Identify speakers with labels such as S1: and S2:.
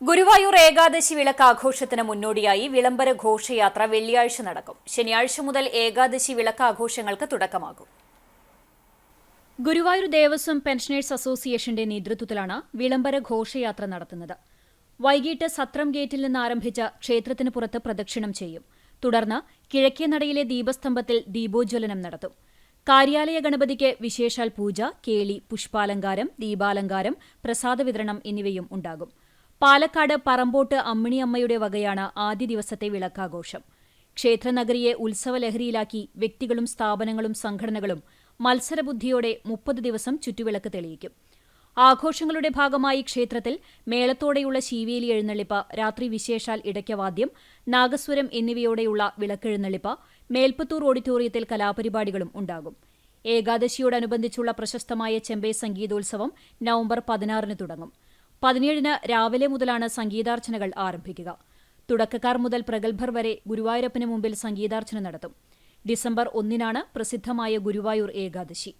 S1: ഗുരുവായൂർ ഏകാദശി വിളക്ക് ആഘോഷത്തിന് മുന്നോടിയായി വിളംബര ഘോഷയാത്ര വെള്ളിയാഴ്ച നടക്കും. ശനിയാഴ്ച മുതൽ ഏകാദശി വിളക്ക് ആഘോഷങ്ങൾക്ക് തുടക്കമാകും. ഗുരുവായൂർ ദേവസ്വം പെൻഷനേഴ്സ് അസോസിയേഷന്റെ നേതൃത്വത്തിലാണ് വിളംബര ഘോഷയാത്ര നടത്തുന്നത്. വൈകിട്ട് സത്രം ഗേറ്റിൽ നിന്ന് ആരംഭിച്ച ക്ഷേത്രത്തിന് പുറത്ത് പ്രദക്ഷിണം ചെയ്യും. തുടർന്ന് കിഴക്കേ നടയിലെ ദീപസ്തംഭത്തിൽ ദീപോജ്വലനം നടത്തും. കാര്യാലയ ഗണപതിക്ക് വിശേഷാൽ പൂജ കേളി പുഷ്പാലങ്കാരം ദീപാലങ്കാരം പ്രസാദ വിതരണം എന്നിവയും ഉണ്ടാകും. പാലക്കാട് പറമ്പോട്ട് അമ്മിണിയമ്മയുടെ വകയാണ് ആദ്യ ദിവസത്തെ വിളക്കാഘോഷം. ക്ഷേത്രനഗരിയെ ഉത്സവലഹരിയിലാക്കി വ്യക്തികളും സ്ഥാപനങ്ങളും സംഘടനകളും മത്സരബുദ്ധിയോടെ മുപ്പത് ദിവസം ചുറ്റുവിളക്ക് തെളിയിക്കും. ആഘോഷങ്ങളുടെ ഭാഗമായി ക്ഷേത്രത്തിൽ മേളത്തോടെയുള്ള ശീവേലി എഴുന്നള്ളിപ്പ് രാത്രി വിശേഷാൽ ഇടയ്ക്കവാദ്യം നാഗസ്വരം എന്നിവയോടെയുള്ള വിളക്കെഴുന്നള്ളിപ്പ് മേൽപ്പത്തൂർ ഓഡിറ്റോറിയത്തിൽ കലാപരിപാടികളും ഉണ്ടാകും. ഏകാദശിയോടനുബന്ധിച്ചുള്ള പ്രശസ്തമായ ചെമ്പൈ സംഗീതോത്സവം നവംബർ പതിനാറിന് തുടങ്ങും. പതിനേഴിന് രാവിലെ മുതലാണ് സംഗീതാർച്ചനകൾ ആരംഭിക്കുക. തുടക്കക്കാർ മുതൽ പ്രഗത്ഭർ വരെ ഗുരുവായൂരപ്പന് മുമ്പിൽ സംഗീതാർച്ചന നടത്തും. ഡിസംബർ ഒന്നിനാണ് പ്രസിദ്ധമായ ഗുരുവായൂർ ഏകാദശി.